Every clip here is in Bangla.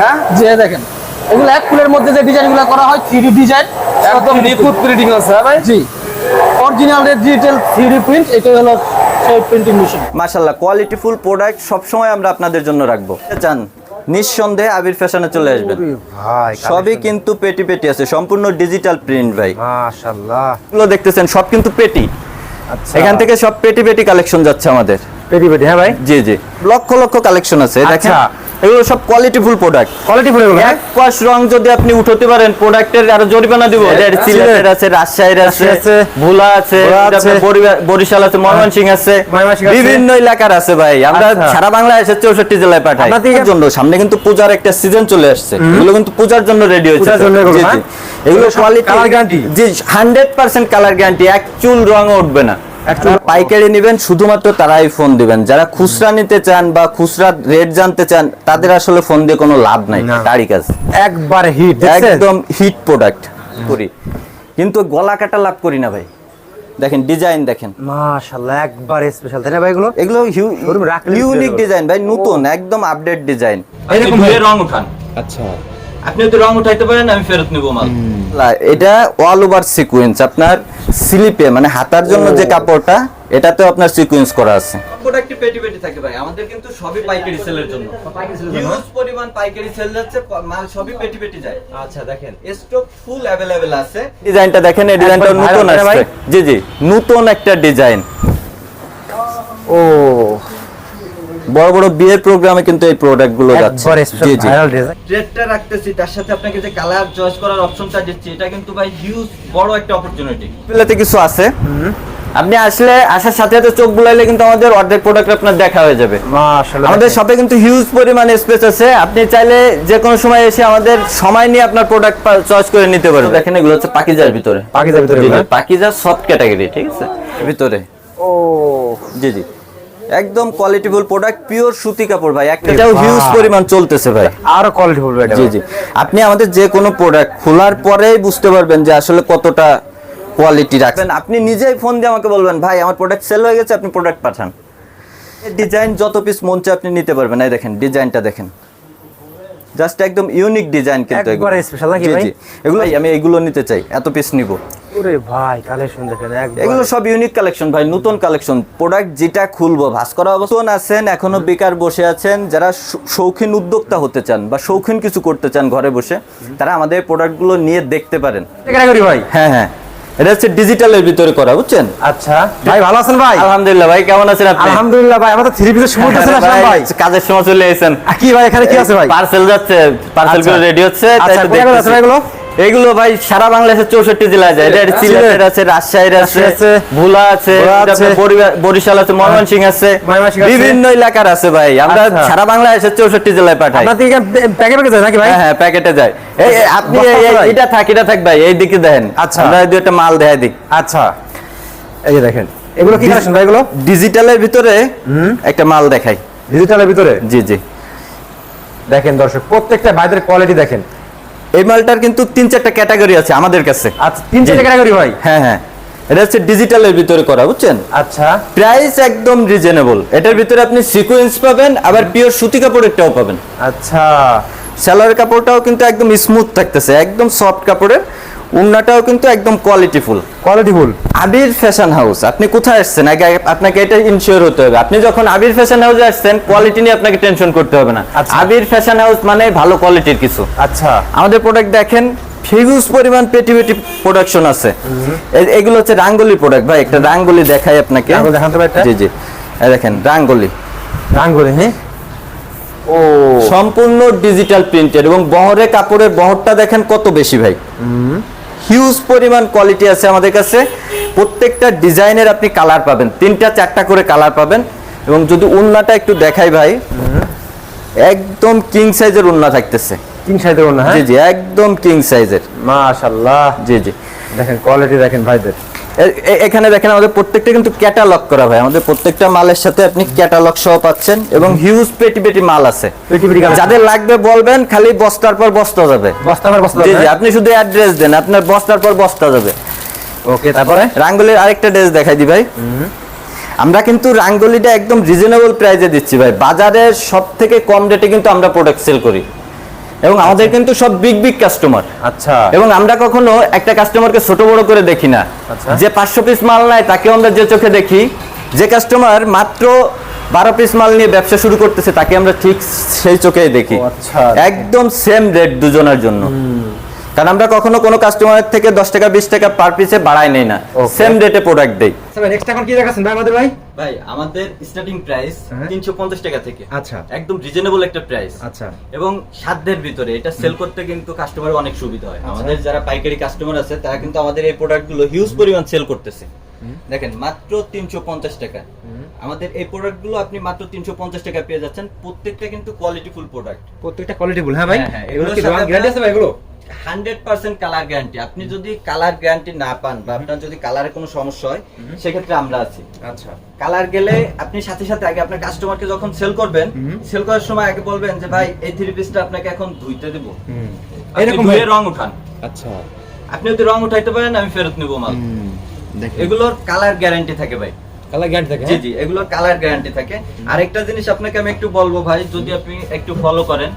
হ্যাঁ? যে দেখেন। এগুলো এক ফুলের মধ্যে যে ডিজাইনগুলো করা হয় থ্রি ডিজাইন একদম নিখুঁত প্রিন্টিং আছে হ্যাঁ ভাই? জি। অরিজিনাল ডিজিটাল থ্রি প্রিন্ট এটা হলো প্রিন্টিং মেশিন মাশাল্লাহ কোয়ালিটিফুল প্রোডাক্ট সবসময় আমরা আপনাদের জন্য রাখব। চান নিঃসন্দেহে আবির ফ্যাশনে চলে আসবেন। ভাই সবই কিন্তু পেটি পেটি আছে সম্পূর্ণ ডিজিটাল প্রিন্ট ভাই। মাশাআল্লাহ। এগুলো দেখতেছেন সব কিন্তু পেটি। আচ্ছা। এখান থেকে সব পেটি পেটি কালেকশন যাচ্ছে আমাদের। পেটি পেটি হ্যাঁ ভাই? জি জি। লক্ষ লক্ষ কালেকশন আছে দেখেন আচ্ছা। এগুলো সব কোয়ালিটিফুল প্রোডাক্ট হ্যাঁ? এক পাশ রং যদি আপনি উঠাতে পারেন প্রোডাক্টের আরও জরিমানা দিব। হ্যাঁ, সিলেটের আছে রাজশাহীর আছে ভোলা আছে বরিশাল আছে ময়মনসিংহ আছে বিভিন্ন এলাকার আছে ভাই। আমরা আচ্ছা। সারা বাংলাদেশে চৌষট্টি জেলায় পাঠাই। এর জন্য সামনে কিন্তু পূজার একটা সিজন চলে আসছে। এগুলো কিন্তু পূজার জন্য রেডি হয়েছে এগুলো। হ্যাঁ? কোয়ালিটি? জি হান্ড্রেড পার্সেন্ট কালার গ্যারান্টি এক চুল রং উঠবে না। পাইকারি নেবেন শুধুমাত্র তারাই ফোন দিবেন। যারা খুচরা নিতে চান বা খুচরা রেট জানতে চান তাদের আসলে ফোন দিয়ে কোনো লাভ নাই তারই কাজ। একবার হিট একদম হিট প্রোডাক্ট করি। কিন্তু গলা কাটা লাভ করি না ভাই। দেখেন ডিজাইন দেখেন। মাশাআল্লাহ একবার স্পেশাল তাই না ভাই এগুলো? এগুলো ইউনিক ডিজাইন ভাই নতুন একদম আপডেট ডিজাইন এরকম? রং উঠান। আচ্ছা। আপনি যদি রং উঠাইতে পারেন আমি ফেরত নিব মাল। এটা অল ওভার সিকোয়েন্স আপনার স্লিপে মানে হাতার জন্য যে কাপড়টা এটাতেও আপনার সিকোয়েন্স করা আছে। প্রোডাক্টে পেটি পেটি থাকে ভাই আমাদের কিন্তু সবই পাইকারি সেলের জন্য। হিউজ পরিমাণ পাইকারি সেল যাচ্ছে মাল সবই পেটি পেটি যায়। আচ্ছা দেখেন। স্টক ফুল অ্যাভেলেবেল আছে। ডিজাইনটা দেখেন এই ডিজাইনটা নতুন আসছে। জি জি নতুন একটা ডিজাইন ও। বড় বড় বিয়ের প্রোগ্রামে কিন্তু এই প্রোডাক্টগুলো যাচ্ছে। জি জি। রেটটা রাখতেছি তার সাথে আপনাকে যে কালার চয়েস করার অপশনটা দিচ্ছি এটা কিন্তু ভাই হিউজ বড় একটা অপরচুনিটি প্লেতে কিছু আছে? আপনি আসলে আসার সাথে সাথে চোখ বুলাইলে কিন্তু আমাদের অর্ধেক প্রোডাক্ট আপনার দেখা হয়ে যাবে। মাশাআল্লাহ আমাদের শপে কিন্তু হিউজ পরিমাণে স্পেস আছে। আপনি চাইলে যে কোনো সময় এসে আমাদের সময় নিয়ে আপনার প্রোডাক্ট চয়েস করে নিতে পারবেন। দেখেন এগুলো হচ্ছে পাকিজার ভিতরে। পাকিজার ভিতরে। পাকিজার সফট ক্যাটাগরি ঠিক আছে? ভিতরে। ও জি জি। একদম কোয়ালিটিফুল প্রোডাক্ট পিওর সুতি কাপড় ভাই। একটাও হিউজ পরিমাণ চলতেছে ভাই। আরও কোয়ালিটিফুল জি জি। আপনি আমাদের যে কোনো প্রোডাক্ট খোলার পরেই বুঝতে পারবেন যে আসলে কতটা কোয়ালিটি রাখবেন আপনি নিজেই ফোন দিয়ে আমাকে বলবেন ভাই আমার প্রোডাক্ট সেল হয়ে গেছে আপনি প্রোডাক্ট পাঠান। ডিজাইন যত পিস মন চায় আপনি নিতে পারবেন। এই দেখেন ডিজাইনটা দেখেন। জাস্ট একদম ইউনিক ডিজাইন কিন্তু এগুলো। একবারে special নাকি ভাই? এগুলো আমি এগুলো নিতে চাই এত পিস নিব। ওরে ভাই কালেকশন দেখেন এগুলো সব ইউনিক কালেকশন ভাই নতুন কালেকশন প্রোডাক্ট যেটা খুলবো ভাস করা অবস্থান আছেন এখনও বেকার বসে আছেন। যারা শৌখিন উদ্যোক্তা হতে চান বা শৌখিন কিছু করতে চান ঘরে বসে তারা আমাদের প্রোডাক্টগুলো নিয়ে দেখতে পারেন। ভাই। হ্যাঁ হ্যাঁ। এটা হচ্ছে ডিজিটালের ভিতরে করা বুঝছেন? আচ্ছা। ভাই ভালো আছেন ভাই? আলহামদুলিল্লাহ ভাই কেমন আছেন আপনি? আলহামদুলিল্লাহ ভাই আমাদের থ্রি পিসের সময় আছে আসলাম ভাই কাজের সময় চলে এসেছেন। কি ভাই এখানে কি আছে ভাই? পার্সেল যাচ্ছে পার্সেলগুলো আচ্ছা। রেডি হচ্ছে তাই আচ্ছা, তো। ভাই এগুলো? এগুলো ভাই সারা বাংলাদেশের চৌষট্টি জেলায় যায়। এটা সিলেট। সিলেটের আছে রাজশাহীর আছে। ভোলা আছে ভোলা আছে। বরিবা- বরিশাল আছে বিভিন্ন এলাকার আছে ভাই। আমরা আচ্ছা। সারা বাংলাদেশের চৌষট্টি জেলায় পাঠাই। যায় নাকি ভাই? হ্যাঁ হ্যাঁ প্যাকেটে যায়। এই এই, আপনি? এটা থাক এটা থাক ভাই এই দিকে দেখেন। আচ্ছা। আমরা দুই একটা মাল দেখাই দিই। আচ্ছা। এই যে দেখেন। এগুলো কি কালেকশন ভাই এগুলো? ডিজিটালের ভিতরে একটা মাল দেখাই। ডিজিটালের ভিতরে? জি জি। দেখেন দর্শক প্রত্যেকটা ভাইদের কোয়ালিটি দেখেন। এই মালটার কিন্তু তিন চারটা ক্যাটাগরি আছে আমাদের কাছে। আচ্ছা তিন চারটা ক্যাটাগরি ভাই? হ্যাঁ হ্যাঁ। এটা হচ্ছে ডিজিটালের ভিতরে করা বুঝছেন? আচ্ছা। প্রাইস একদম রিজনেবল এটার ভিতরে আপনি সিকোয়েন্স পাবেন আবার পিওর সুতি কাপড়েরটাও পাবেন। আচ্ছা। সেলার কাপড়টাও কিন্তু একদম স্মুথ থাকতেছে একদম সফট কাপড়ের। উন্নাটাও কিন্তু একদম qualityful quality full Abir fashion house আপনি কোথায় আসছেন? আগে আপনাকে এটা ইনশিওর হতে হবে। আপনি যখন আবির ফ্যাশন হাউসে আসছেন কোয়ালিটি নিয়ে আপনাকে টেনশন করতে হবে না। আচ্ছা। আবির ফ্যাশন হাউস মানে ভালো কোয়ালিটির কিছু। আচ্ছা। আমাদের প্রোডাক্ট দেখেন হিউজ পরিমাণ পেটি পেটি প্রোডাকশন আছে। এগুলো হচ্ছে রাঙ্গুলি প্রোডাক্ট ভাই একটা রাঙ্গুলি দেখাই আপনাকে। রাঙ্গুলি দেখান তো ভাই জি জি। এই দেখেন রাঙ্গুলি। রাঙ্গুলি হ্যাঁ ও। সম্পূর্ণ ডিজিটাল প্রিন্টেড এবং বহরে কাপড়ের বহরটা দেখেন কত বেশি ভাই। হিউজ পরিমাণ কোয়ালিটি আছে আমাদের কাছে। প্রত্যেকটা ডিজাইনের আপনি কালার পাবেন। তিনটা চারটা করে কালার পাবেন। এবং যদি উন্নাটা একটু দেখাই ভাই একদম কিং সাইজের উন্না থাকতেছে। কিং সাইজের উন্না জি হ্যাঁ? জি একদম কিং সাইজের মাশাআল্লাহ। জি জি। দেখেন কোয়ালিটি দেখেন ভাইদের। এখানে দেখেন আমাদের প্রত্যেকটা কিন্তু ক্যাটালগ করা ভাই। আমাদের প্রত্যেকটা মালের সাথে আপনি ক্যাটালগ সহ পাচ্ছেন এবং হিউজ পেটি পেটি মাল আছে। যাদের লাগবে বলবেন খালি বস্তার পর বস্তা যাবে। বস্তা আমার বস্তা জি আপনি শুধু অ্যাড্রেস দেন আপনার বস্তার পর বস্তা যাবে। ওকে তারপরে? রাঙ্গুলির আরেকটা ড্রেস দেখাই দি ভাই। আমরা কিন্তু রাঙ্গুলিটা একদম রিজনেবল প্রাইসে দিচ্ছি ভাই। বাজারের সব থেকে কম রেটে কিন্তু আমরা প্রোডাক্ট সেল করি। এবং আমাদের কিন্তু সব বিগ বিগ কাস্টমার আচ্ছা। এবং আমরা কখনো একটা কাস্টমারকে ছোট বড় করে দেখি না। আচ্ছা। যে পাঁচশো পিস মাল নেয় তাকে আমরা যে চোখে দেখি যে কাস্টমার মাত্র বারো পিস মাল নিয়ে ব্যবসা শুরু করতেছে তাকে আমরা ঠিক সেই চোখেই দেখি। আচ্ছা। একদম সেম রেট দুজনের জন্য। কারণ আমরা কখনো কোনো কাস্টমারের থেকে দশ টাকা বিশ টাকা পার পিসে বাড়াই নেই না। সেম রেটে প্রোডাক্ট দেই। নেক্সট এখন কি দেখাচ্ছেন? ভাই আমাদের ভাই? ভাই আমাদের স্টার্টিং প্রাইস হ্যাঁ। তিনশো পঞ্চাশ টাকা থেকে। আচ্ছা। একদম রিজনেবল একটা প্রাইস আচ্ছা। এবং সাধ্যের ভিতরে এটা সেল করতে কিন্তু কাস্টমার অনেক সুবিধা হয়। আমাদের যারা পাইকারি কাস্টমার আছে তারা কিন্তু আমাদের এই প্রোডাক্টগুলো হিউজ পরিমাণ সেল করতেছে। দেখেন মাত্র তিনশো পঞ্চাশ টাকা। আমাদের এই প্রোডাক্টগুলো আপনি মাত্র তিনশো পঞ্চাশ টাকা পেয়ে যাচ্ছেন। প্রত্যেকটা কিন্তু কোয়ালিটিফুল প্রোডাক্ট প্রত্যেকটা কোয়ালিটিফুল হ্যাঁ ভাই। হ্যাঁ, হ্যাঁ, এগুলো কি গ্যারান্টি আছে ভাই এগুলো? হান্ড্রেড পার্সেন্ট কালার গ্যারান্টি আপনি যদি কালার গ্যারান্টি না পান বা আপনার যদি কালারে কোনো সমস্যা হয় সেক্ষেত্রে আমরা আছি। আচ্ছা। কালার গেলে আপনি সাথে সাথে আগে আপনার কাস্টমারকে যখন সেল করবেন সেল করার সময় আগে বলবেন যে ভাই এই থ্রি পিসটা আপনাকে এখন ধুইতে দেবো। এরকম ধুয়ে রং উঠান। আচ্ছা। আপনি যদি রং উঠাইতে পারেন আমি ফেরত নিব মাল। এগুলোর কালার গ্যারান্টি থাকে ভাই। কালার গ্যারান্টি থাকে জি জি এগুলোর কালার গ্যারান্টি থাকে। আরেকটা জিনিস আপনাকে আমি একটু বলব ভাই যদি আপনি একটু ফলো করেন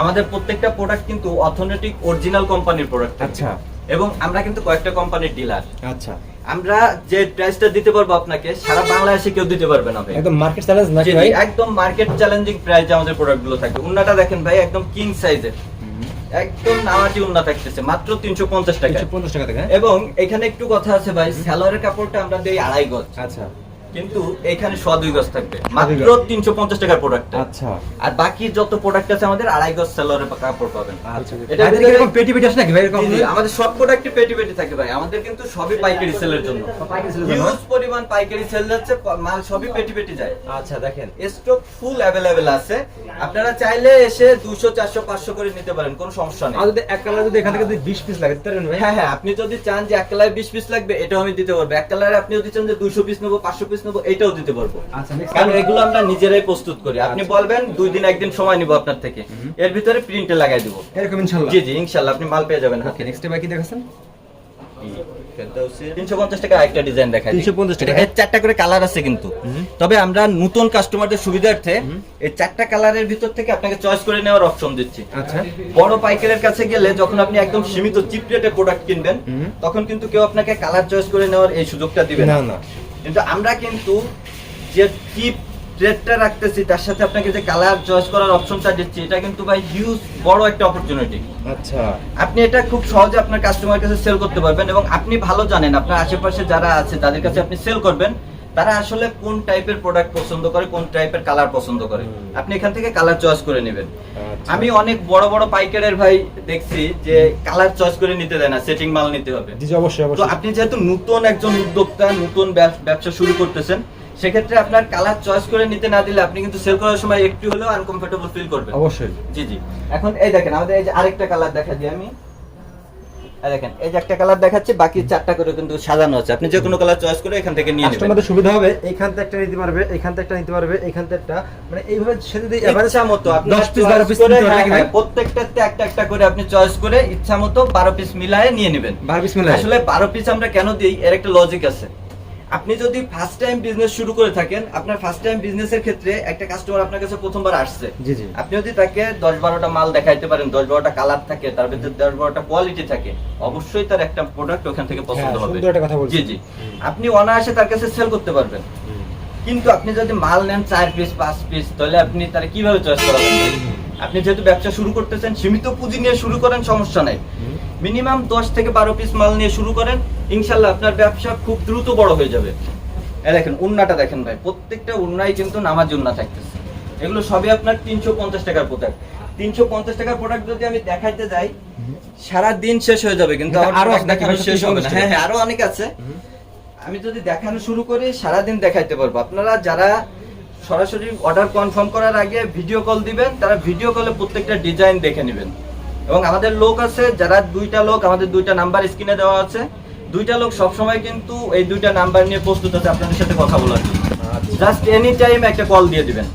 আমাদের প্রত্যেকটা প্রোডাক্ট কিন্তু অথেন্টিক অরিজিনাল কোম্পানির প্রোডাক্ট আচ্ছা। এবং আমরা কিন্তু কয়েকটা কোম্পানির ডিলার আচ্ছা। আমরা যে প্রাইসটা দিতে পারব আপনাকে সারা বাংলাদেশে কেউ দিতে পারবে না ভাই। একদম মার্কেট চ্যালেঞ্জ নাকি ভাই? একদম মার্কেট চ্যালেঞ্জিং প্রাইস আমাদের প্রোডাক্টগুলো থাকে। উন্নাটা দেখেন ভাই একদম কিং সাইজের একদম নামাটি উন্না থাকতেছে মাত্র তিনশো পঞ্চাশ টাকা 350 টাকা হ্যাঁ? এবং এখানে একটু কথা আছে ভাই স্যালোয়ারের কাপড়টা আমরা দেই আড়াই গজ। আচ্ছা। কিন্তু এখানে শ দুই গজ থাকবে। মাত্র তিনশো পঞ্চাশ টাকার প্রোডাক্ট আচ্ছা। আর বাকি যত প্রোডাক্ট আছে আমাদের আড়াই গজ স্যালোয়ারের কাপড় পাবেন। আচ্ছা। এটা পেটি পেটি আছে নাকি ভাই? আমাদের সব প্রোডাক্টে পেটি পেটি থাকে ভাই। আমাদের কিন্তু সবই পাইকারি সেলের জন্য? হিউজ পরিমাণ পাইকারি সেল যাচ্ছে মাল সবই পেটি পেটি যায়। আচ্ছা দেখেন। স্টক ফুল অ্যাভেলেবেল আছে। আপনারা চাইলে এসে দুশো চারশো পাঁচশো করে নিতে পারেন কোনো সমস্যা নেই। যদি এক কালার যদি এখান থেকে যদি 20 পিস লাগে হ্যাঁ হ্যাঁ আপনি যদি চান যে এক কালারে বিশ পিস লাগবে এটাও আমি দিতে পারব। এক কালারে আপনি যদি চান যে দুশো পিস নেব পাঁচশো পিস নেব এটাও দিতে পারব। আচ্ছা কারণ এগুলো আমরা নিজেরাই প্রস্তুত করি। আপনি আচ্ছা। বলবেন দুই দিন একদিন সময় নিব আপনার থেকে। এর ভিতরে প্রিন্টে লাগাই দিব। এরকম ইনশাআল্লাহ জি জি ইনশাল্লাহ আপনি মাল পেয়ে যাবেন। ওকে নেক্সট ভাই কি দেখাচ্ছেন? তিনশো পঞ্চাশ টাকা একটা ডিজাইন দেখাই 350 টাকা? এর চারটা করে কালার তবে আমরা নতুন কাস্টমারদের সুবিধার্থে এই চারটা কালারের ভিতর থেকে আপনাকে চয়েস করে নেওয়ার অপশন দিচ্ছি। আচ্ছা। বড় পাইকারের কাছে গেলে যখন আপনি একদম সীমিত চিপ রেটে প্রোডাক্ট কিনবেন তখন কিন্তু কেউ আপনাকে কালার চয়েস করে নেওয়ার এই সুযোগটা দিবে না। না না। কিন্তু আমরা কিন্তু যে চিপ রেটটা রাখতেছি তার সাথে আপনাকে যে কালার চয়েস করার অপশনটা দিচ্ছি এটা কিন্তু ভাই হিউজ বড় একটা অপরচুনিটি আচ্ছা। আপনি এটা খুব সহজে আপনার কাস্টমার কাছে সেল করতে পারবেন এবং আপনি ভালো জানেন আপনার আশেপাশে যারা আছে তাদের কাছে আপনি সেল করবেন। তারা আসলে কোন টাইপের প্রোডাক্ট পছন্দ করে কোন টাইপের কালার পছন্দ করে। আপনি এখান থেকে কালার চয়েস করে নেবেন। আচ্ছা। আমি অনেক বড় বড় পাইকারের ভাই দেখছি যে কালার চয়েস করে নিতে দেয় না সেটিং মাল নিতে হবে। জি জি, অবশ্যই তো আপনি যেহেতু নতুন একজন উদ্যোক্তা নতুন ব্যব- ব্যবসা শুরু করতেছেন সেক্ষেত্রে আপনার কালার চয়েস করে নিতে না দিলে আপনি কিন্তু সেল করার সময় একটু হলেও আনকমফোর্টেবল ফিল করবেন। অবশ্যই। জি জি। এখন এই দেখেন আমাদের এই যে আরেকটা কালার দেখা দিই আমি। দেখেন এই যে একটা কালার দেখাচ্ছি বাকি চারটা করে কিন্তু সাজানো আছে। আপনি যে কোনো কালার চয়েস করে এখান থেকে নিয়ে নেবেন। কাস্টমারদের সুবিধা হবে এইখান থেকে একটা নিতে পারবে এইখান থেকে একটা নিতে পারবে এইখান থেকে একটা মানে এইভাবে সে যদি এভারেজ ইচ্ছা মতো আপনি 10 পিস 12 পিস করে হ্যাঁ, প্রত্যেকটাতে একটা একটা করে আপনি চয়েস করে ইচ্ছা মতো বারো পিস মিলায়ে নিয়ে নেবেন। 12 পিস মিলাই আসলে বারো পিস আমরা কেন দিই? এর একটা লজিক আছে। আপনি যদি ফার্স্ট টাইম বিজনেস শুরু করে থাকেন আপনার ফার্স্ট টাইম বিজনেসের ক্ষেত্রে একটা কাস্টমার আপনার কাছে প্রথমবার আসছে। জি জি। আপনি যদি তাকে দশ বারোটা মাল দেখাইতে পারেন দশ বারোটা কালার থাকে তার ভিতরে দশ বারোটা কোয়ালিটি থাকে অবশ্যই তার একটা প্রোডাক্ট ওখান থেকে পছন্দ হ্যাঁ, হবে কথা বলছেন। জি জি। আপনি অনায়াসে তার কাছে সেল করতে পারবেন। কিন্তু আপনি যদি মাল নেন চার পিস পাঁচ পিস তাহলে আপনি তার কীভাবে চয়েস করাবেন? আপনি যেহেতু ব্যবসা শুরু করতেছেন সীমিত পুঁজি নিয়ে শুরু করেন সমস্যা নাই। মিনিমাম দশ থেকে বারো পিস মাল নিয়ে শুরু করেন ইনশাল্লাহ আপনার ব্যবসা খুব দ্রুত বড় হয়ে যাবে। দেখেন উন্নাটা দেখেন ভাই প্রত্যেকটা উন্নাই কিন্তু নামাজ উন্না থাকতেছে। এগুলো সবই আপনার তিনশো পঞ্চাশ টাকার প্রোডাক্ট তিনশো পঞ্চাশ টাকার প্রোডাক্ট যদি আমি দেখাইতে যাই সারা দিন শেষ হয়ে যাবে কিন্তু আরও? শেষ হবে না। হ্যাঁ হ্যাঁ আরও অনেক আছে। আমি যদি দেখানো শুরু করি সারাদিন দেখাইতে পারব। আপনারা যারা সরাসরি অর্ডার কনফার্ম করার আগে ভিডিও কল দিবেন তারা ভিডিও কলে প্রত্যেকটা ডিজাইন দেখে নেবেন। এবং আমাদের লোক আছে যারা দুইটা লোক আমাদের দুইটা নাম্বার স্ক্রিনে দেওয়া আছে। দুইটা লোক সবসময় কিন্তু এই দুইটা নাম্বার নিয়ে প্রস্তুত আছে আপনাদের সাথে কথা বলার জন্য। জাস্ট এনি টাইম একটা কল দিয়ে দিবেন।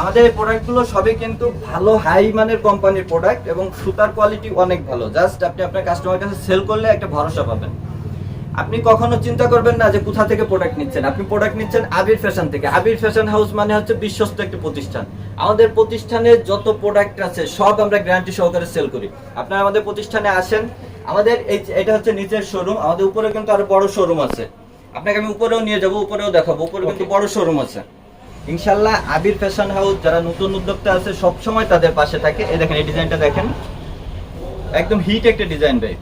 আমাদের এই প্রোডাক্টগুলো সবই কিন্তু ভালো হাই মানের কোম্পানির প্রোডাক্ট এবং সুতার কোয়ালিটি অনেক ভালো। জাস্ট আপনি আপনার কাস্টমার কাছে সেল করলে একটা ভরসা পাবেন। আপনি কখনো চিন্তা করবেন না যে কোথা থেকে প্রোডাক্ট নিচ্ছেন। আপনি প্রোডাক্ট নিচ্ছেন আবির ফ্যাশন থেকে। আবির ফ্যাশন হাউস মানে হচ্ছে বিশ্বস্ত একটি প্রতিষ্ঠান। আমাদের প্রতিষ্ঠানে যত প্রোডাক্ট আছে সব আমরা গ্যারান্টি সহকারে সেল করি। আপনারা আমাদের প্রতিষ্ঠানে আসেন। আমাদের এই এটা হচ্ছে নিচের শোরুম আমাদের উপরে কিন্তু আরও বড় শোরুম আছে। আপনাকে আমি উপরেও নিয়ে যাব উপরেও দেখাবো। উপরে কিন্তু বড় শোরুম আছে। ইনশাল্লাহ আবির ফ্যাশন হাউস যারা নতুন উদ্যোক্তা আছে সব সময় তাদের পাশে থাকে। এই দেখেন এই ডিজাইনটা দেখেন। একদম হিট একটা ডিজাইন ভাই।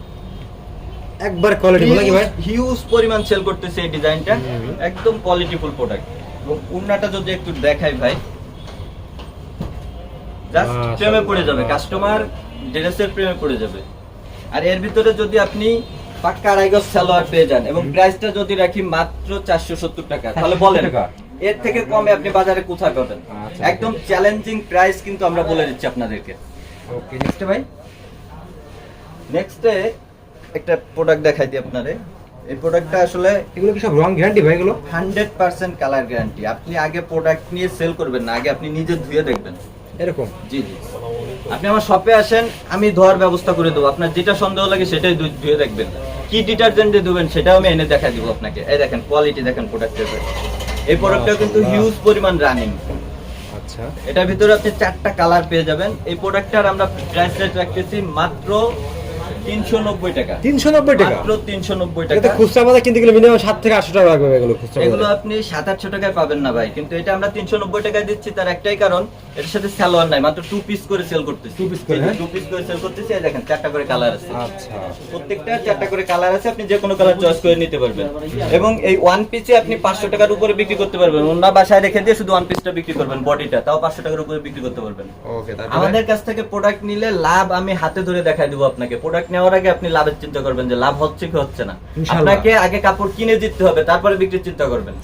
একবার কোয়ালিটি নাকি ভাই? হিউজ পরিমাণ সেল করতেছে এই ডিজাইনটা একদম কোয়ালিটিফুল প্রোডাক্ট এবং উন্নাটা যদি একটু দেখাই ভাই জাস্ট প্রেমে পড়ে যাবে কাস্টমার ড্রেসের প্রেমে পড়ে যাবে। আর এর ভিতরে যদি আপনি পাক্কা আড়াই গজ সালোয়ার পেয়ে যান এবং প্রাইসটা যদি রাখি মাত্র চারশো সত্তর টাকা তাহলে বলেন এর থেকে কমে আপনি বাজারে কোথায় পাবেন? আচ্ছা। একদম চ্যালেঞ্জিং প্রাইস কিন্তু আমরা বলে দিচ্ছি আপনাদেরকে। ওকে নেক্সট ভাই? নেক্সটে একটা প্রোডাক্ট দেখাই দিই আপনারে। এই প্রোডাক্টটা আসলে এগুলো কি সব রং গ্যারান্টি ভাই এগুলো? হান্ড্রেড পার্সেন্ট কালার গ্যারান্টি আপনি আগে প্রোডাক্ট নিয়ে সেল করবেন না আগে আপনি নিজে ধুয়ে দেখবেন। এরকম? জি জি। আপনি আমার শপে আসেন আমি ধোয়ার ব্যবস্থা করে দেবো। আপনার যেটা সন্দেহ লাগে সেটাই ধুয়ে দেখবেন। কি ডিটারজেন্ট দিয়ে ধুবেন সেটাও আমি এনে দেখা দিব আপনাকে। এই দেখেন কোয়ালিটি দেখেন প্রোডাক্টের এই প্রোডাক্টটা কিন্তু হিউজ পরিমাণ রানিং আচ্ছা। এটার ভিতরে আপনি চারটা কালার পেয়ে যাবেন। এই প্রোডাক্টটার আমরা প্রাইস রেট রাখতেছি মাত্র তিনশো নব্বই টাকা। তিনশো নব্বই টাকা? মাত্র তিনশো নব্বই এটা খুচরা বাজার কিনতে গেলে মিনিমাম সাত থেকে আটশো টাকা লাগবে এগুলো খুচরা এগুলো আপনি সাত আটশো টাকায় পাবেন না ভাই। কিন্তু এটা আমরা তিনশো নব্বই টাকায় দিচ্ছি তার একটাই কারণ এটার সাথে সালোয়ার নাই মাত্র টু পিস করে সেল করতেছি। Two piece করে? পিস করে সেল করতেছি এই দেখেন চারটা করে কালার আছে। আচ্ছা। প্রত্যেকটা চারটা করে কালার আছে আপনি যে কোনো কালার চয়েস করে নিতে পারবেন। এবং এই ওয়ান পিসে আপনি পাঁচশো টাকার উপরে বিক্রি করতে পারবেন। অন্য বাসায় রেখে দিয়ে শুধু ওয়ান পিসটা বিক্রি করবেন বডিটা তাও পাঁচশো টাকার উপরে বিক্রি করতে পারবেন। ওকে আমাদের কাছ থেকে প্রোডাক্ট নিলে লাভ আমি হাতে ধরে দেখাই দেবো আপনাকে। প্রোডাক্ট নেওয়ার আগে আপনি লাভের চিন্তা করবেন যে লাভ হচ্ছে কি হচ্ছে না। আপনাকে আগে কাপড় কিনে দিতে হবে তারপরে বিক্রির চিন্তা করবেন।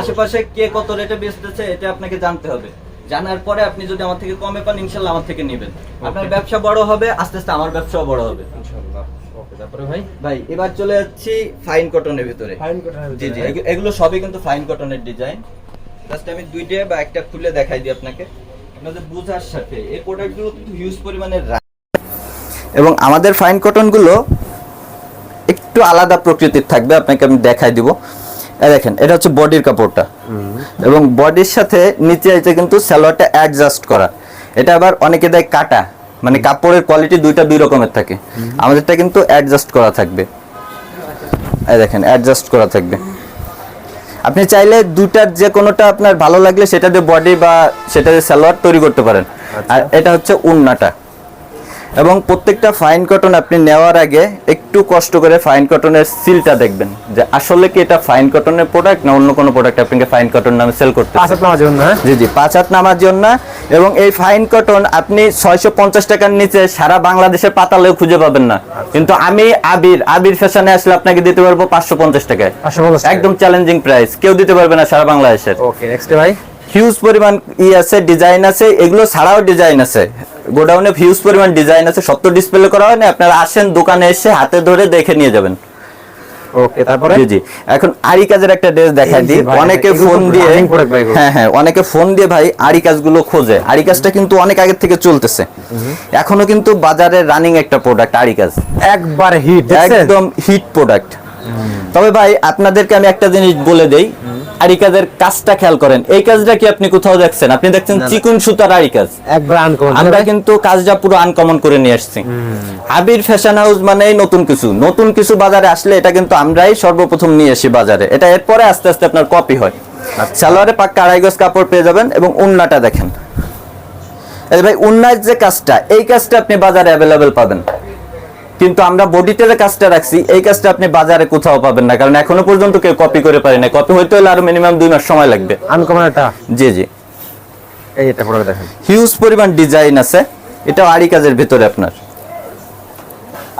আশেপাশে কে কত রেটে বেচতেছে এটা আপনাকে জানতে হবে। জানার পরে আপনি যদি আমার থেকে কমে পান ইনশাল্লাহ আমার থেকে নেবেন। আপনার ব্যবসা বড় হবে আস্তে আস্তে আমার ব্যবসাও বড় হবে। ইনশাআল্লাহ। ওকে তারপরে ভাই? ভাই এবার চলে যাচ্ছি ফাইন কটনের ভিতরে। জি জি এগুলো সবই কিন্তু ফাইন কটনের ডিজাইন জাস্ট আমি দুইটা বা একটা খুলে দেখাই দিই আপনাকে। আপনাদের বোঝার সাথে এই প্রোডাক্টগুলো কিন্তু হিউজ পরিমাণে এবং আমাদের ফাইন কটনগুলো একটু আলাদা প্রকৃতির থাকবে আপনাকে আমি দেখাই দিব। দেখেন এটা হচ্ছে বডির কাপড়টা। এবং বডির সাথে নিচে এটা কিন্তু সালোয়ারটা অ্যাডজাস্ট করা। এটা আবার অনেকে দেয় কাটা মানে কাপড়ের কোয়ালিটি দুইটা দুই রকমের থাকে। আমাদেরটা কিন্তু অ্যাডজাস্ট করা থাকবে। এই দেখেন অ্যাডজাস্ট করা থাকবে। আপনি চাইলে দুটার যে কোনোটা আপনার ভালো লাগলে সেটা দিয়ে বডি বা সেটা দিয়ে সালোয়ার তৈরি করতে পারেন। আর এটা হচ্ছে উন্নাটা। এবং প্রত্যেকটা ফাইন কটন আপনি নেওয়ার আগে একটু কষ্ট করে ফাইন কটনের সিলটা দেখবেন যে আসলে কি এটা ফাইন কটনের প্রোডাক্ট না অন্য কোনো প্রোডাক্ট আপনাকে ফাইন কটন নামে সেল করতে পাঁচ হাত নামার জন্য হ্যাঁ? জি জি পাঁচ হাত নামার জন্য এবং এই ফাইন কটন আপনি ছয়শো পঞ্চাশ টাকার নিচে সারা বাংলাদেশের পাতালেও খুঁজে পাবেন না। কিন্তু আমি আবির আবির ফ্যাশনে আসলে আপনাকে দিতে পারব পাঁচশো পঞ্চাশ টাকায়। একদম চ্যালেঞ্জিং প্রাইস কেউ দিতে পারবে না সারা বাংলাদেশের। ওকে নেক্সট ভাই। হিউজ পরিমাণ ই আছে ডিজাইন আছে এগুলো ছাড়াও ডিজাইন আছে। গোডাউনে হিউজ পরিমাণ ডিজাইন আছে তো ডিসপ্লে করা হয় না আপনারা আসেন দোকানে এসে হাতে ধরে দেখে নিয়ে যাবেন। ওকে তারপরে? জি জি। এখন আরি কাজের একটা ড্রেস দেখাই দিই। অনেকে ফোন দিয়ে। হ্যাঁ হ্যাঁ অনেকে ফোন দিয়ে ভাই আরি কাজগুলো খোঁজে। আরি কাজটা কিন্তু অনেক আগে থেকে চলতেছে। এখনও কিন্তু বাজারে রানিং একটা প্রোডাক্ট আরি কাজ। একবার হিট একদম হিট প্রোডাক্ট তবে ভাই আপনাদেরকে আমি একটা জিনিস বলে দেই। আরি কাজের কাজটা খেয়াল করেন। এই কাজটা কি আপনি কোথাও দেখছেন? আপনি দেখছেন চিকুন সুতার আরি কাজ আমরা কিন্তু কাজটা পুরো আনকমন করে নিয়ে আসছি। আবির ফ্যাশন হাউস মানেই নতুন কিছু। নতুন কিছু বাজারে আসলে এটা কিন্তু আমরাই সর্বপ্রথম নিয়ে আসি বাজারে। এটা এরপরে আস্তে আস্তে আপনার কপি হয়। সালোয়ারে পাক্কা আড়াই গজ কাপড় পেয়ে যাবেন এবং উন্নাটা দেখেন। ভাই উন্নার যে কাজটা এই কাজটা আপনি বাজারে অ্যাভেলেবেল পাবেন। কিন্তু আমরা বডি যে কাজটা রাখছি এই কাজটা আপনি বাজারে কোথাও পাবেন না কারণ এখনও পর্যন্ত কেউ কপি করে পারে না কপি হইতে হলে আরও মিনিমাম দুই মাস সময় লাগবে। আনকমন একটা? জি জি। এই এটা পরে দেখেন। হিউজ পরিমাণ ডিজাইন আছে। এটা আড়ি কাজের ভিতরে আপনার।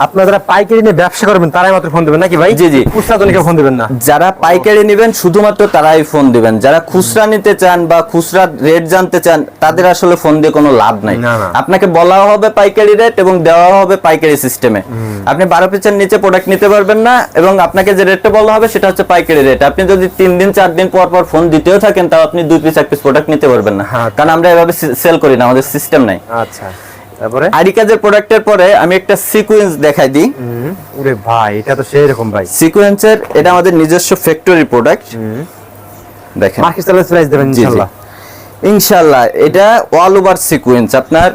আপনারা যারা পাইকারি নিয়ে ব্যবসা করবেন তারাই মাত্র ফোন দেবেন নাকি ভাই? জি, জি। খুচরা জনকে ফোন দেবেন না? যারা পাইকারি নেবেন শুধুমাত্র তারাই ফোন দিবেন। যারা খুচরা নিতে চান বা খুচরা রেট জানতে চান তাদের আসলে ফোন দিয়ে কোনো লাভ নাই। না, না। আপনাকে বলা হবে পাইকারি রেট এবং দেওয়া হবে পাইকারি সিস্টেমে আপনি বারো পিসের নিচে প্রোডাক্ট নিতে পারবেন না এবং আপনাকে যে রেটটা বলা হবে সেটা হচ্ছে পাইকারি রেট আপনি যদি তিন দিন চার দিন পর পর ফোন দিতেও থাকেন তাও আপনি দুই পিস এক পিস প্রোডাক্ট নিতে পারবেন না। হ্যাঁ। কারণ আমরা এভাবে সেল করি না আমাদের সিস্টেম নাই। আচ্ছা। তারপরে? আরি কাজের প্রোডাক্টের পরে আমি একটা সিকোয়েন্স দেখাই দিই। ওরে ভাই এটা তো সেই রকম ভাই। সিকোয়েন্সের এটা আমাদের নিজস্ব ফ্যাক্টরি প্রোডাক্ট দেখেন। মার্কেট প্রাইস দেবেন জি। ইনশাআল্লাহ এটা অল ওভার সিকোয়েন্স আপনার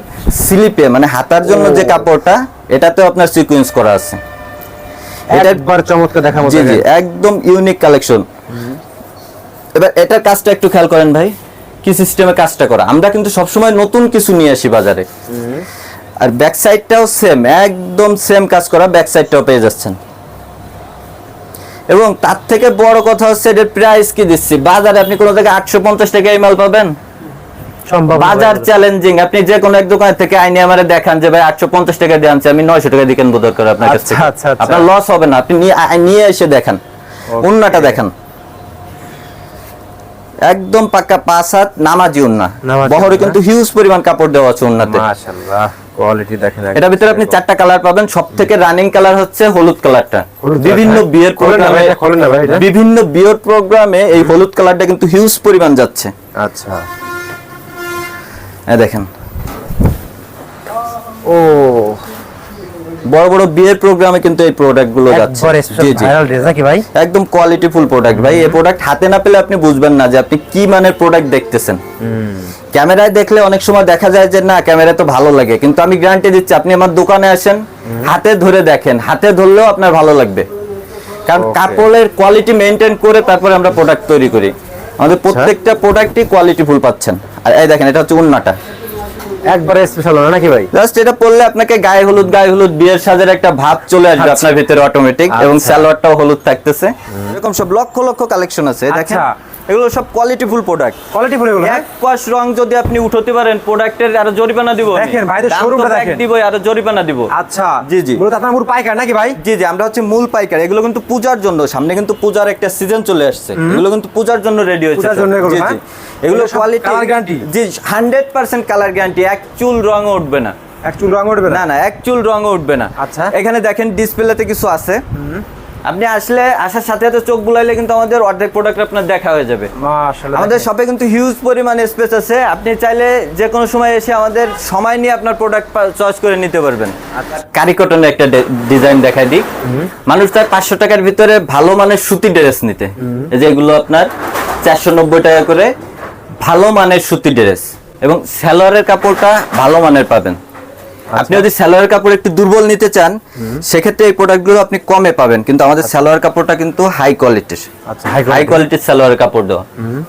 স্লিপে মানে হাতার জন্য যে কাপড়টা এটাতেও আপনার সিকোয়েন্স করা আছে। এটা একবার চমৎকার দেখা মতো জি জি একদম ইউনিক কালেকশন এবার এটার কাজটা একটু খেয়াল করেন ভাই। কি সিস্টেমে কাজটা করা? আমরা কিন্তু সবসময় নতুন কিছু নিয়ে আসি বাজারে। আর ব্যাক সাইডটাও সেম একদম সেম কাজ করা ব্যাক সাইডটাও পেয়ে যাচ্ছেন। এবং তার থেকে বড় কথা হচ্ছে এটার প্রাইস কি দিচ্ছি? বাজারে আপনি কোনো জায়গায় আটশো পঞ্চাশ টাকা এই মাল পাবেন? সম্ভব বাজার চ্যালেঞ্জিং আপনি যে কোনো এক দোকান থেকে আইনি আমারে দেখান যে ভাই আটশো পঞ্চাশ টাকা দিয়ে আনছি আমি নয়শো টাকা দিয়ে কিনবো দরকার আপনার কাছ আচ্ছা, আচ্ছা, আচ্ছা। আপনার লস হবে না। আপনি নিয়ে এসে দেখেন। অন্যটা দেখেন। একদম পাক্কা পাঁচ হাত নামাজি উন্না। বহরে কিন্তু হিউজ পরিমাণ কাপড় দেওয়া আছে উন্নাতে। মাশাআল্লাহ কোয়ালিটি দেখেন এটার ভিতরে আপনি চারটা কালার পাবেন রানিং কালার হচ্ছে হলুদ কালারটা বিভিন্ন। বিয়ের প্রোগ্রামে এটা এটা। বিভিন্ন বিয়ের প্রোগ্রামে এই হলুদ কালারটা কিন্তু হিউজ পরিমাণ যাচ্ছে। আচ্ছা। দেখেন। ও বড় বড় বিয়ের প্রোগ্রামে কিন্তু এই প্রোডাক্টগুলো যাচ্ছে। জি জি। নাকি ভাই? একদম কোয়ালিটি ফুল প্রোডাক্ট ভাই এই প্রোডাক্ট হাতে না পেলে আপনি বুঝবেন না যে আপনি কি মানের প্রোডাক্ট দেখতেছেন। ক্যামেরায় দেখলে অনেক সময় দেখা যায় যে না ক্যামেরা তো ভালো লাগে। কিন্তু আমি গ্যারান্টি দিচ্ছি আপনি আমার দোকানে আসেন হাতে ধরে দেখেন। হাতে ধরলেও আপনার ভালো লাগবে। কারণ কাপড়ের কোয়ালিটি মেনটেন করে তারপরে আমরা প্রোডাক্ট তৈরি করি। আমাদের প্রত্যেকটা প্রোডাক্টই কোয়ালিটি ফুল পাচ্ছেন। আর এই দেখেন এটা হচ্ছে উন্নাটা। একবার স্পেশাল হলো নাকি ভাই জাস্ট এটা পরলে আপনাকে গায়ে হলুদ গায়ে হলুদ বিয়ের সাজের একটা ভাব চলে আসবে আচ্ছা। আপনার ভিতরে অটোমেটিক এবং আচ্ছা। সালোয়ারটাও হলুদ থাকতেছে এরকম সব লক্ষ লক্ষ কালেকশন আছে দেখেন আচ্ছা। এগুলো সব quality full product quality full এগুলো এক পাশ রং যদি আপনি উঠাতে পারেন প্রোডাক্টের আরও জরিমানা দিব দেখেন, তো showroom দেখেন। দিব আরও জরিমানা দিব। আচ্ছা জি, জি। মূলত আপনার মুর পাইকার নাকি ভাই? জি জি আমরা হচ্ছে মূল পাইকার। এগুলো কিন্তু পূজার জন্য সামনে কিন্তু পূজার একটা সিজন চলে আসছে। এগুলো কিন্তু পূজার জন্য রেডি হয়েছে পূজার জন্য এগুলো, হ্যাঁ? এগুলো এগুলো কোয়ালিটি guarantee? জি হান্ড্রেড পার্সেন্ট কালার গ্যারান্টি এক চুল রং উঠবে না। এক চুল রং উঠবে না? না এক চুল রং উঠবে না। আচ্ছা। এখানে দেখেন ডিসপ্লেতে কিছু আছে। আপনি আসলে আসার সাথে সাথে চোখ বুলাইলে কিন্তু আমাদের অর্ধেক প্রোডাক্ট আপনার দেখা হয়ে যাবে। আমাদের শপে কিন্তু হিউজ পরিমাণে স্পেস আছে। আপনি চাইলে যে কোনো সময় এসে আমাদের সময় নিয়ে আপনার প্রোডাক্ট চয়েস করে নিতে পারবেন। কারিকটনের একটা ডিজাইন দেখাই দিই। মানুষ তার পাঁচশো টাকার ভিতরে ভালো মানের সুতি ড্রেস নিতে। এই যে এগুলো আপনার চারশো নব্বই টাকা করে ভালো মানের সুতি ড্রেস এবং সালোয়ারের কাপড়টা ভালো মানের পাবেন। আপনি যদি সালোয়ার কাপড় একটু দুর্বল নিতে চান সেক্ষেত্রে এই প্রোডাক্টগুলো আপনি কমে পাবেন। কিন্তু আমাদের সালোয়ার কাপড়টা কিন্তু হাই কোয়ালিটির আচ্ছা হাই হাই কোয়ালিটির সালোয়ার কাপড় দেওয়া।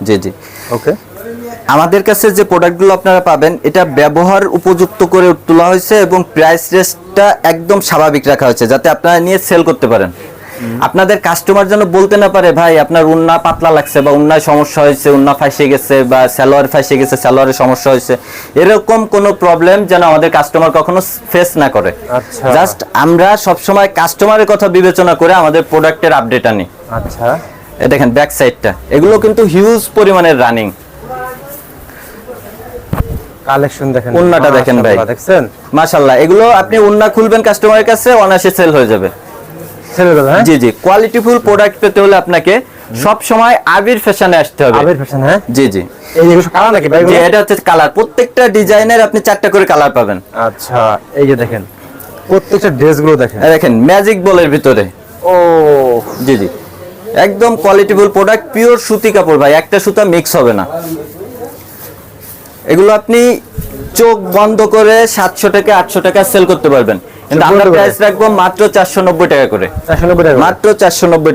জি জি। ওকে আমাদের কাছে যে প্রোডাক্টগুলো আপনারা পাবেন এটা ব্যবহার উপযুক্ত করে তোলা হয়েছে এবং প্রাইস রেস্টটা একদম স্বাভাবিক রাখা হয়েছে যাতে আপনারা নিয়ে সেল করতে পারেন। আপনাদের কাস্টমার যেন বলতে না পারে ভাই আপনার উন্না পাতলা লাগছে বা উন্নায় সমস্যা হয়েছে উন্না ফাঁসিয়ে গেছে বা সালোয়ার ফাঁসিয়ে গেছে সালোয়ারের সমস্যা হয়েছে। এরকম কোনো প্রবলেম যেন আমাদের কাস্টমার কখনো ফেস না করে। আচ্ছা। জাস্ট আমরা সবসময় কাস্টমারের কথা বিবেচনা করে আমাদের প্রোডাক্টের আপডেট আনি। আচ্ছা। এ দেখেন ব্যাক সাইডটা এগুলো কিন্তু হিউজ পরিমাণের রানিং কালেকশন দেখেন। ওন্নাটা দেখেন ভাই। মাশাআল্লাহ, দেখছেন? মাশাল্লাহ এগুলো আপনি উন্না খুলবেন কাস্টমারের কাছে অনায়াসে সেল হয়ে যাবে। হ্যাঁ? জি জি। কোয়ালিটিফুল প্রোডাক্ট পেতে হলে আপনাকে সব সময় আবির ফ্যাশনে আসতে হবে। আবির ফ্যাশন হ্যাঁ? জি জি। এই যে কালার নাকি ভাই এটা হচ্ছে কালার প্রত্যেকটা ডিজাইনের আপনি চারটা করে কালার পাবেন। আচ্ছা এই যে দেখেন প্রত্যেকটা ড্রেসগুলো দেখেন দেখেন ম্যাজিক বলের ভিতরে। ও। জি জি। একদম কোয়ালিটিফুল প্রোডাক্ট পিওর সুতি কাপড় ভাই একটা সুতা মিক্স হবে না। এগুলো আপনি চোখ বন্ধ করে সাতশো টাকা আটশো টাকা সেল করতে পারবেন। আমরা? প্রাইস রাখব মাত্র চারশো নব্বই টাকা করে। চারশো নব্বই টাকা মাত্র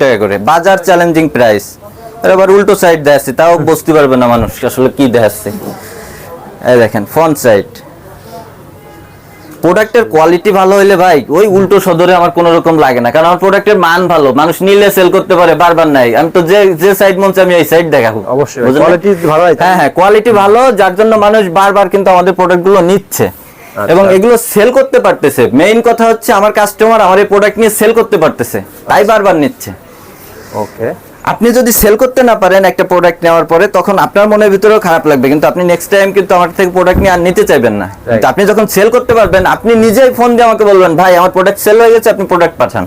টাকা করে। বাজার চ্যালেঞ্জিং প্রাইস আবার উল্টো সাইড দেখাচ্ছে তাও বুঝতে পারবে না মানুষ আসলে কি দেখাচ্ছে। এই দেখেন ফ্রন্ট সাইড প্রোডাক্টের কোয়ালিটি ভালো হইলে ভাই ওই উল্টো সদরে আমার কোনো রকম লাগে না। কারণ আমার প্রোডাক্টের মান ভালো। মানুষ নিলে সেল করতে পারে বারবার নাই। আমি তো যে যে সাইড মন চাই আমি এই সাইড দেখাবো। অবশ্যই? কোয়ালিটি ভালো হ্যাঁ হ্যাঁ কোয়ালিটি ভালো যার জন্য মানুষ বারবার কিন্তু আমাদের প্রোডাক্টগুলো নিচ্ছে। এবং এগুলো সেল করতে পারতেছে। মেইন কথা হচ্ছে আমার কাস্টমার আমার এই প্রোডাক্ট নিয়ে সেল করতে পারতেছে। তাই বারবার নিচ্ছে। ওকে আপনি যদি সেল করতে না পারেন একটা প্রোডাক্ট নেওয়ার পরে তখন আপনার মনের ভিতরেও খারাপ লাগবে। কিন্তু আপনি নেক্সট টাইম কিন্তু আমার থেকে প্রোডাক্ট নিয়ে আর নিতে চাইবেন না। আপনি যখন সেল করতে পারবেন আপনি নিজেই ফোন দিয়ে আমাকে বলবেন ভাই আমার প্রোডাক্ট সেল হয়ে গেছে আপনি প্রোডাক্ট পাঠান।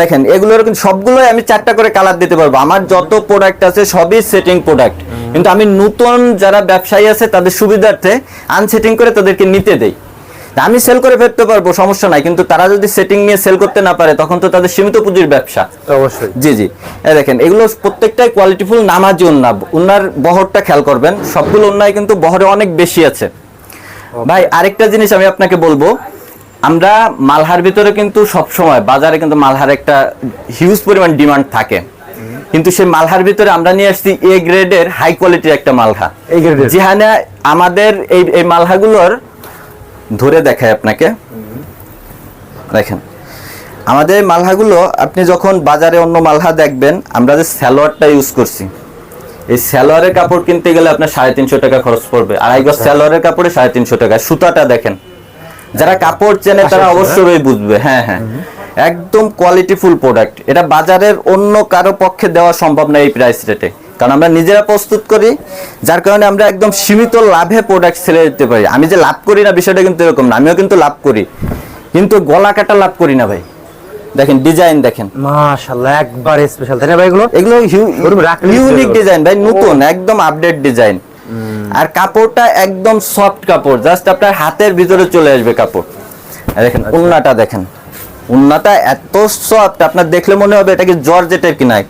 দেখেন এগুলোর কিন্তু সবগুলোই আমি চারটা করে কালার দিতে পারব। আমার যত প্রোডাক্ট আছে সবই সেটিং প্রোডাক্ট কিন্তু আমি নতুন যারা ব্যবসায়ী আছে তাদের সুবিধার্থে আনসেটিং করে তাদেরকে নিতে দেই। আমি সেল করে ফেলতে পারব সমস্যা নাই কিন্তু তারা যদি সেটিং নিয়ে সেল করতে না পারে তখন তো তাদের সীমিত পুঁজির ব্যবসা। অবশ্যই। জি জি। দেখেন এগুলো প্রত্যেকটাই কোয়ালিটিফুল নামাজি উন্না উন্নার বহরটা খেয়াল করবেন। সবগুলো উন্নায় কিন্তু বহরে অনেক বেশি আছে। ভাই আরেকটা জিনিস আমি আপনাকে বলব আমরা মালহার ভিতরে কিন্তু সব সময় বাজারে কিন্তু মালহার একটা হিউজ পরিমাণ ডিমান্ড থাকে। কিন্তু সেই মালহার ভিতরে আমরা নিয়ে আসছি এ গ্রেডের হাই কোয়ালিটির একটা মালহা। যেখানে আমাদের এই এই মালহাগুলোর ধরে দেখায় আপনাকে। দেখেন আমাদের মালহাগুলো আপনি যখন বাজারে অন্য মালহা দেখবেন আমরা যে স্যালোয়ারটা ইউজ করছি এই স্যালোয়ারের কাপড় কিনতে গেলে আপনার সাড়ে তিনশো টাকা খরচ পড়বে। আর একবার স্যালোয়ারের কাপড়ে সাড়ে তিনশো টাকা। সুতাটা দেখেন যারা কাপড় চেনে তারা আচ্ছা, অবশ্যই বুঝবে হ্যাঁ হ্যাঁ। একদম কোয়ালিটিফুল প্রোডাক্ট এটা বাজারের অন্য কারও পক্ষে দেওয়া সম্ভব না এই প্রাইস রেটে কারণ আমরা নিজেরা প্রস্তুত করি যার কারণে আমরা একদম সীমিত লাভে প্রোডাক্ট ছেড়ে দিতে পারি। আমি যে লাভ করি না বিষয়টা কিন্তু এরকম না। আমিও কিন্তু লাভ করি। কিন্তু গলা কাটা লাভ করি না ভাই। দেখেন ডিজাইন দেখেন। মাশাআল্লাহ একবার স্পেশাল তাই না ভাই এগুলো? এগুলো ইউনিক ডিজাইন ভাই নতুন একদম আপডেট ডিজাইন আর কাপড়টা একদম সফট কাপড় জাস্ট আপনার হাতের ভিতরে চলে আসবে কাপড়। দেখেন আচ্ছা। উন্নাটা দেখেন। উন্নাটা এত সফট আপনার দেখলে মনে হবে এটা কি জর্জেটের কি নাই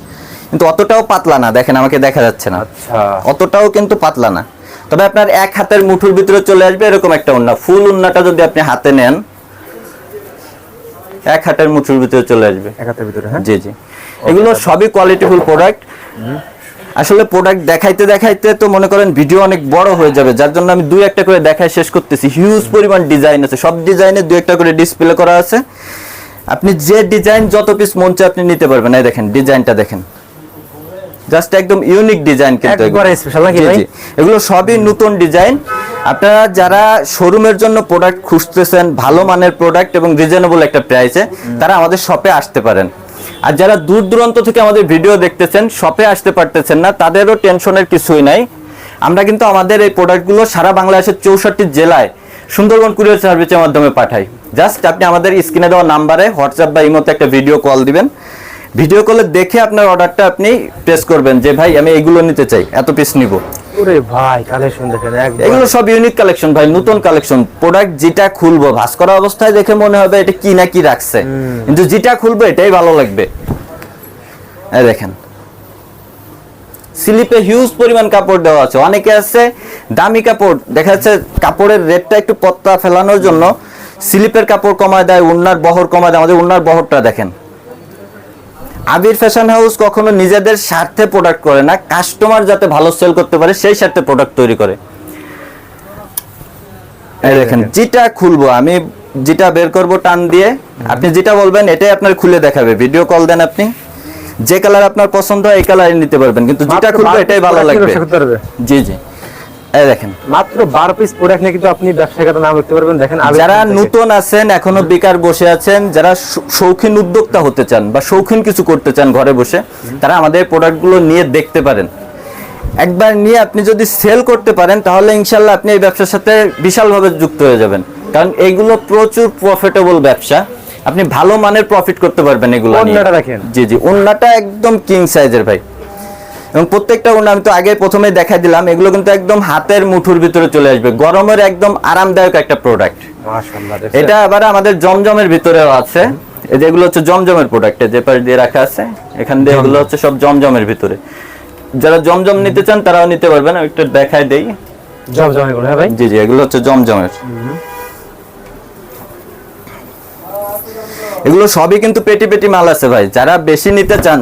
কিন্তু অতটাও পাতলা না দেখেন আমাকে দেখা যাচ্ছে না। আচ্ছা। অতটাও কিন্তু পাতলা না। তবে আপনার এক হাতের মুঠুর ভিতরে চলে আসবে এরকম একটা উন্না। ফুল উন্নাটা যদি আপনি হাতে নেন এক হাতের মুঠুর ভিতরে চলে আসবে। এক হাতের ভিতরে হ্যাঁ? জি জি। এগুলো সবই কোয়ালিটিফুল প্রোডাক্ট আসলে প্রোডাক্ট দেখাইতে দেখাইতে তো মনে করেন ভিডিও অনেক বড় হয়ে যাবে যার জন্য আমি দুই একটা করে দেখাই শেষ করতেছি। হিউজ পরিমাণ ডিজাইন আছে সব ডিজাইনে দুই একটা করে ডিসপ্লে করা আছে। আপনি যে ডিজাইন যত পিস মন মঞ্চে আপনি নিতে পারবেন। এই দেখেন ডিজাইনটা দেখেন। জাস্ট একদম ইউনিক ডিজাইন কিন্তু। একবারে নাকি ভাই? এগুলো সবই নতুন ডিজাইন আপনারা যারা শোরুমের জন্য প্রোডাক্ট খুঁজতেছেন ভালো মানের প্রোডাক্ট এবং রিজনেবল একটা প্রাইসে তারা আমাদের শপে আসতে পারেন। আর যারা দূর দূরান্ত থেকে আমাদের ভিডিও দেখতেছেন শপে আসতে পারতেছেন না, তাদেরও টেনশনের কিছুই নাই। আমরা কিন্তু আমাদের এই প্রোডাক্টগুলো সারা বাংলাদেশের চৌষট্টি জেলায় সুন্দরবন কুরিয়ার সার্ভিসের মাধ্যমে পাঠাই। জাস্ট আপনি আমাদের স্ক্রিনে দেওয়া নাম্বারে হোয়াটসঅ্যাপ বা ইমোতে একটা ভিডিও কল দিবেন। ভিডিও কলে দেখে আপনার অর্ডারটা আপনি প্রেস করবেন যে, ভাই, আমি এইগুলো নিতে চাই, এত পিস নিব। ওরে ভাই কালেকশন দেখেন এগুলো সব ইউনিক কালেকশন ভাই নতুন কালেকশন প্রোডাক্ট যেটা খুলবো ভাস করা অবস্থায় দেখে মনে হবে এটা কি না কি রাখছে। কিন্তু যেটা খুলবো এটাই ভালো লাগবে। এই দেখেন। স্লিপে হিউজ পরিমাণ কাপড় দেওয়া আছে। অনেকে আছে দামি কাপড় দেখা যাচ্ছে কাপড়ের রেটটা একটু পত্তা ফেলানোর জন্য স্লিপের কাপড় কমায় দেয় উন্নার বহর কমায় দেয়। আমাদের উন্নার বহরটা দেখেন। আবির ফ্যাশন হাউস কখনো নিজেদের স্বার্থে প্রোডাক্ট করে না কাস্টমার যাতে ভালো সেল করতে পারে সেই স্বার্থে প্রোডাক্ট তৈরি করে। দেখেন যেটা খুলবো আমি যেটা বের করব টান দিয়ে আপনি যেটা বলবেন এটাই আপনার খুলে দেখাবে। ভিডিও কল দেন আপনি। যে কালার আপনার পছন্দ হয় এই কালারই নিতে পারবেন। কিন্তু যেটা খুলবো এটাই ভালো লাগবে। জি জি। এই দেখেন। মাত্র বারো পিস প্রোডাক্ট নিয়ে কিন্তু আপনি ব্যবসায়িক নাম করতে পারবেন। দেখেন যারা নতুন আছেন এখনও বেকার বসে আছেন যারা শৌখিন উদ্যোক্তা হতে চান বা শৌখিন কিছু করতে চান ঘরে বসে তারা আমাদের প্রোডাক্টগুলো নিয়ে দেখতে পারেন। একবার নিয়ে আপনি যদি সেল করতে পারেন তাহলে ইনশাল্লাহ আপনি এই ব্যবসার সাথে বিশালভাবে যুক্ত হয়ে যাবেন। কারণ এইগুলো প্রচুর প্রফিটেবল ব্যবসা। আপনি ভালো মানের প্রফিট করতে পারবেন এগুলো। জি জি ওন্নাটা একদম কিং সাইজের ভাই। এবং প্রত্যেকটা ওড়না আমি তো আগে প্রথমে দেখাই দিলাম এগুলো কিন্তু একদম হাতের মুঠুর ভিতরে চলে আসবে। গরমের একদম আরামদায়ক একটা প্রোডাক্ট এটা আবার আমাদের জমজমের ভিতরেও আছে। এই যে এগুলো হচ্ছে জমজমের প্রোডাক্ট যে পাশ দিয়ে রাখা আছে এখান দিয়ে এগুলো হচ্ছে সব জমজমের ভিতরে। যারা জমজম নিতে চান তারাও নিতে পারবেন একটু দেখাই দেই। জমজম এগুলো হ্যাঁ ভাই? জি জি এগুলো হচ্ছে জমজমের। এগুলো সবই কিন্তু পেটি পেটি মাল আছে ভাই। যারা বেশি নিতে চান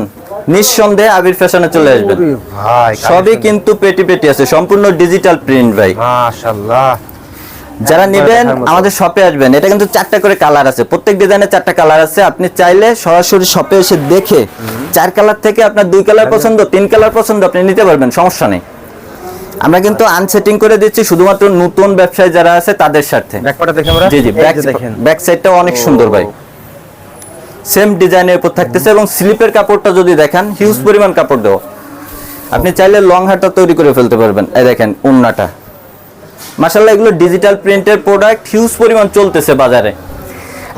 নিঃসন্দেহে আবির ফ্যাশনে চলে আসবেন। ভাই সবই কিন্তু পেটি পেটি আছে সম্পূর্ণ ডিজিটাল প্রিন্ট ভাই। মাশাআল্লাহ। যারা নেবেন আমাদের শপে আসবেন। এটা কিন্তু চারটা করে কালার আছে। প্রত্যেক ডিজাইনের চারটা কালার আছে। আপনি চাইলে সরাসরি শপে এসে দেখে চার কালার থেকে আপনার দুই কালার পছন্দ তিন কালার পছন্দ আপনি নিতে পারবেন সমস্যা নেই। আমরা কিন্তু আনসেটিং করে দিচ্ছি শুধুমাত্র নতুন ব্যবসায়ী যারা আছে তাদের স্বার্থে। ব্যাকপাটা দেখে আমরা? জি জি ব্যাক দেখেন। ব্যাক সাইডটাও অনেক সুন্দর ভাই। সেম ডিজাইনের উপর থাকতেছে এবং স্লিপের কাপড়টা যদি দেখেন হিউজ পরিমাণ কাপড় দেওয়া আপনি চাইলে লং হারটা তৈরি করে ফেলতে পারবেন। এই দেখেন, উন্নাটা। মাসাল্লাহ এগুলো ডিজিটাল প্রিন্টের প্রোডাক্ট হিউজ পরিমাণ চলতেছে বাজারে।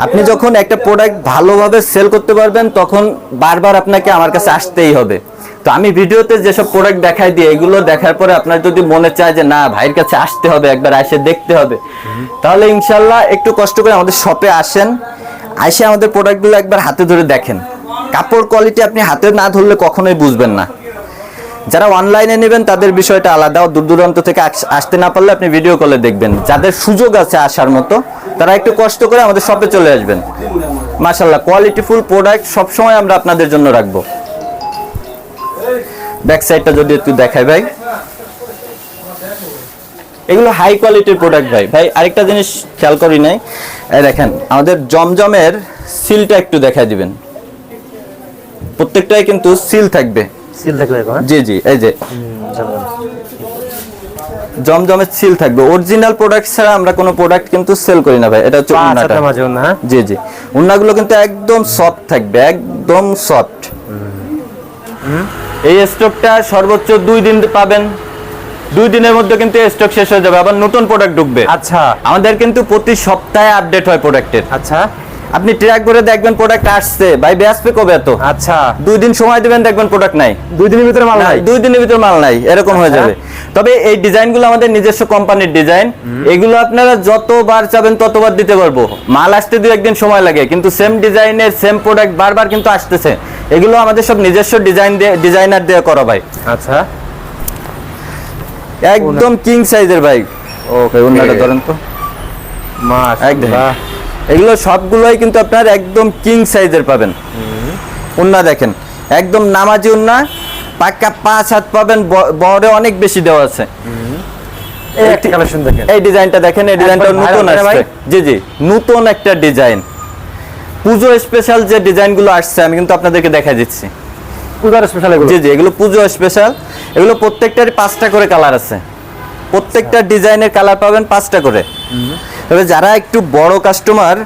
আপনি যখন একটা প্রোডাক্ট ভালোভাবে সেল করতে পারবেন, তখন বারবার আপনাকে আমার কাছে আসতেই হবে। তো আমি ভিডিওতে যেসব প্রোডাক্ট দেখাই দিই, এগুলো দেখার পরে আপনার যদি মনে চায় যে, না, ভাইয়ের কাছে আসতে হবে, একবার এসে দেখতে হবে, তাহলে ইনশাল্লাহ একটু কষ্ট করে আমাদের শপে আসেন। এসে আমাদের প্রোডাক্টগুলো একবার হাতে ধরে দেখেন। কাপড় কোয়ালিটি আপনি হাতে না ধরলে কখনোই বুঝবেন না। যারা অনলাইনে নেবেন, তাদের বিষয়টা আলাদা। দূর দূরান্ত থেকে আসতে না পারলে আপনি ভিডিও কলে দেখবেন। যাদের সুযোগ আছে আসার মতো, তারা একটু কষ্ট করে আমাদের শপে চলে আসবেন। মাশাল্লাহ কোয়ালিটিফুল প্রোডাক্ট সবসময় আমরা আপনাদের জন্য রাখব। ব্যাক সাইডটা যদি একটু দেখাই ভাই। এগুলো হাই কোয়ালিটির প্রোডাক্ট ভাই। ভাই, আরেকটা জিনিস খেয়াল করি নাই। এই দেখেন আমাদের জমজমের সিলটা একটু দেখাই দিবেন। প্রত্যেকটাই কিন্তু সিল থাকবে। সিল থাকবে হ্যাঁ? জি জি এই যে। জমজমের সিল থাকবে। অরিজিনাল প্রোডাক্ট ছাড়া আমরা কোনো প্রোডাক্ট কিন্তু সেল করি না ভাই এটা হচ্ছে উন্নাটা। হ্যাঁ? জি জি। উন্নাগুলো কিন্তু একদম সফট থাকবে একদম সফট এই স্টকটা সর্বোচ্চ দুই দিন পাবেন। দুই দিনের মধ্যে কিন্তু স্টক শেষ হয়ে যাবে আবার নতুন প্রোডাক্ট ঢুকবে। আচ্ছা। আমাদের কিন্তু প্রতি সপ্তাহে আপডেট হয় প্রোডাক্টের আচ্ছা। আপনি ট্র্যাক করে দেখবেন প্রোডাক্ট আসছে ভাই বেসবে কবে এত? আচ্ছা। দুই দিন সময় দিবেন দেখবেন প্রোডাক্ট নাই। দুই দিনের ভিতরে মাল নাই দুই দিনের ভিতরে মাল নাই এরকম হয়ে আচ্ছা। যাবে। তবে এই ডিজাইনগুলো আমাদের নিজস্ব কোম্পানির ডিজাইন। এগুলো আপনারা যতবার চাবেন ততবার দিতে পারব। মাল আসতে দু একদিন সময় লাগে কিন্তু সেম ডিজাইনের সেম প্রোডাক্ট বারবার কিন্তু আসতেছে। এগুলো আমাদের সব নিজস্ব ডিজাইন দিয়ে ডিজাইনার দিয়ে করা ভাই। আচ্ছা। একদম কিং সাইজের ভাই ওকে অন্যটা ধরেন তো। একদম। এগুলো সবগুলোই কিন্তু আপনার একদম কিং সাইজের পাবেন। উন্না দেখেন একদম নামাজি উন্না। পাক্কা পাঁচ হাত পাবেন বহরে অনেক বেশি দেওয়া আছে। এই ডিজাইনটা দেখেন। এই ডিজাইনটা নতুন আসছে। জি জি নতুন একটা ডিজাইন পুজো স্পেশাল যে ডিজাইনগুলো আসছে আমি কিন্তু আপনাদেরকে দেখা দিচ্ছি। পূজার স্পেশাল এগুলো? জি জি এগুলো পুজো স্পেশাল এগুলো প্রত্যেকটারই পাঁচটা করে কালার আছে। প্রত্যেকটা ডিজাইনের কালার পাবেন পাঁচটা করে। তবে যারা একটু বড় কাস্টমার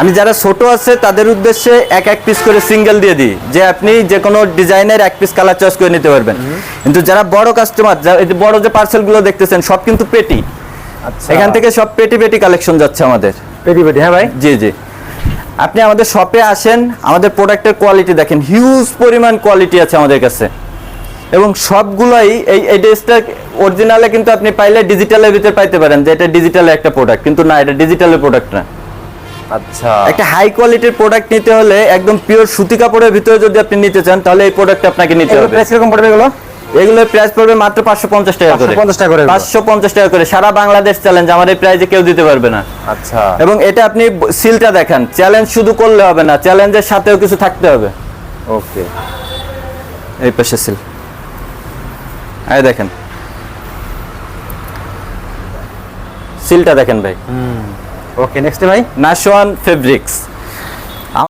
আমি যারা ছোট আছে তাদের উদ্দেশ্যে এক এক পিস করে সিঙ্গেল দিয়ে দিই যে আপনি যে কোনো ডিজাইনের এক পিস কালার চয়েস করে নিতে পারবেন। কিন্তু যারা বড় কাস্টমার বড় যে পার্সেলগুলো দেখতেছেন সব কিন্তু পেটি। আচ্ছা। এখান থেকে সব পেটি পেটি কালেকশন যাচ্ছে আমাদের। পেটি পেটি হ্যাঁ ভাই? জি জি। আপনি আমাদের শপে আসেন আমাদের প্রোডাক্টের কোয়ালিটি দেখেন হিউজ পরিমাণ কোয়ালিটি আছে আমাদের কাছে। এবং সবগুলাই এই এই ড্রেসটা অরিজিনালে কিন্তু আপনি পাইলে ডিজিটালের ভিতরে পাইতে পারেন যে এটা ডিজিটালের একটা প্রোডাক্ট কিন্তু না এটা ডিজিটালের প্রোডাক্ট না। আচ্ছা। একটা হাই কোয়ালিটির প্রোডাক্ট নিতে হলে একদম পিওর সুতি কাপড়ের ভিতরে যদি আপনি নিতে চান তাহলে এই প্রোডাক্ট আপনাকে নিতে হবে। প্রাইস কীরকম পড়বে এগুলো? এগুলোর প্রাইস পড়বে মাত্র পাঁচশো পঞ্চাশ টাকা করে। 550 টাকা করে পাঁচশো পঞ্চাশ টাকা করে। সারা বাংলাদেশ চ্যালেঞ্জ আমার এই প্রাইজে কেউ দিতে পারবে না। আচ্ছা। এবং এটা আপনি সিলটা দেখেন। চ্যালেঞ্জ শুধু করলে হবে না চ্যালেঞ্জের সাথেও কিছু থাকতে হবে। ওকে। এই পাশে সিল এই দেখেন। সিলটা দেখেন ভাই। ওকে নেক্সট ভাই? নাশওয়ান ফেব্রিক্স